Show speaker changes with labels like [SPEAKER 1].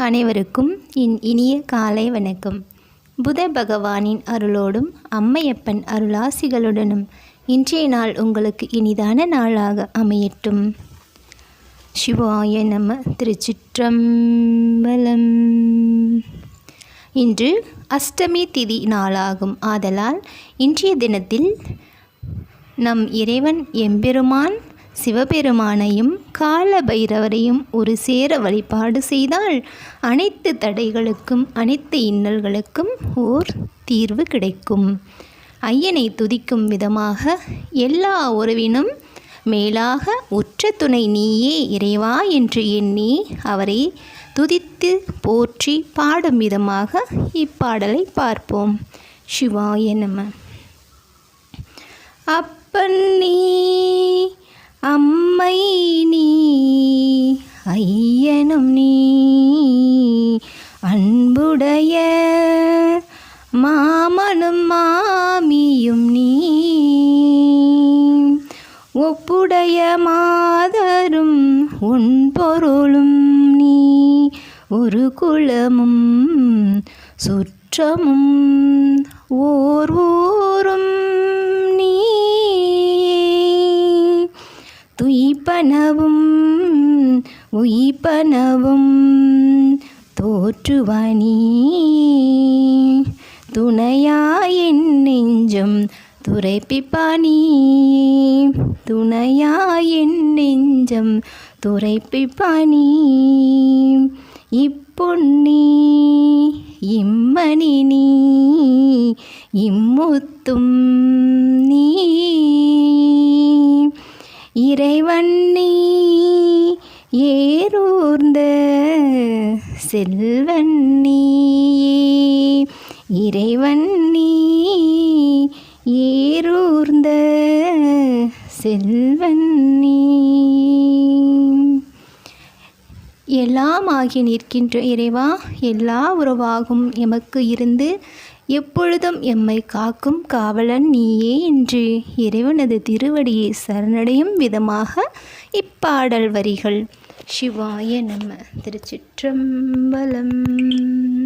[SPEAKER 1] அனைவருக்கும் என் இனிய காலை வணக்கம். புத பகவானின் அருளோடும் அம்மையப்பன் அருளாசிகளுடனும் இன்றைய நாள் உங்களுக்கு இனிதான நாளாக அமையட்டும். சிவாய நம திருச்சிற்றம்பலம். இன்று அஷ்டமி திதி நாளாகும் ஆதலால் இன்றைய தினத்தில் நம் இறைவன் எம்பெருமான் சிவபெருமானையும் கால பைரவரையும் ஒரு சேர வழிபாடு செய்தால் அனைத்து தடைகளுக்கும் அனைத்து இன்னல்களுக்கும் ஓர் தீர்வு கிடைக்கும். ஐயனை துதிக்கும் விதமாக எல்லா உறவினும் மேலாக உற்ற துணை நீயே இறைவா என்று எண்ணி அவரை துதித்து போற்றி பாடும் விதமாக இப்பாடலை பார்ப்போம். சிவாய நம. அப்பன் நீ அன்புடைய மாமனும் மாமியும் நீ. ஒப்புடைய மாதரும் உன் பொருளும் நீ. ஒரு குளமும் சுற்றமும் ஓர் ஊரும் நீ. துய்ப்பனவும் உயிப்பனவும் தோற்றுவானி துணையாயின் நெஞ்சம் துரைப்பிப்பானி. துணையாயின் நெஞ்சம் துரைப்பிப்பானி. இப்புண்ணி இம்மணி நீ இம்முத்தும் நீ. இறைவன் நீ ஏரூர் செல்வன் நீயே இறைவன் நீ ஏறூர்ந்த செல்வன் நீ எல்லாம் ஆகி நிற்கின்ற இறைவா எல்லா உறவாகும் எமக்கு இருந்து எப்பொழுதும் எம்மை காக்கும் காவலன் நீயே என்று இறைவனது திருவடியை சரணடையும் விதமாக இப்பாடல் வரிகள். சிவாய நம்ம திருச்சிற்றம்பலம்.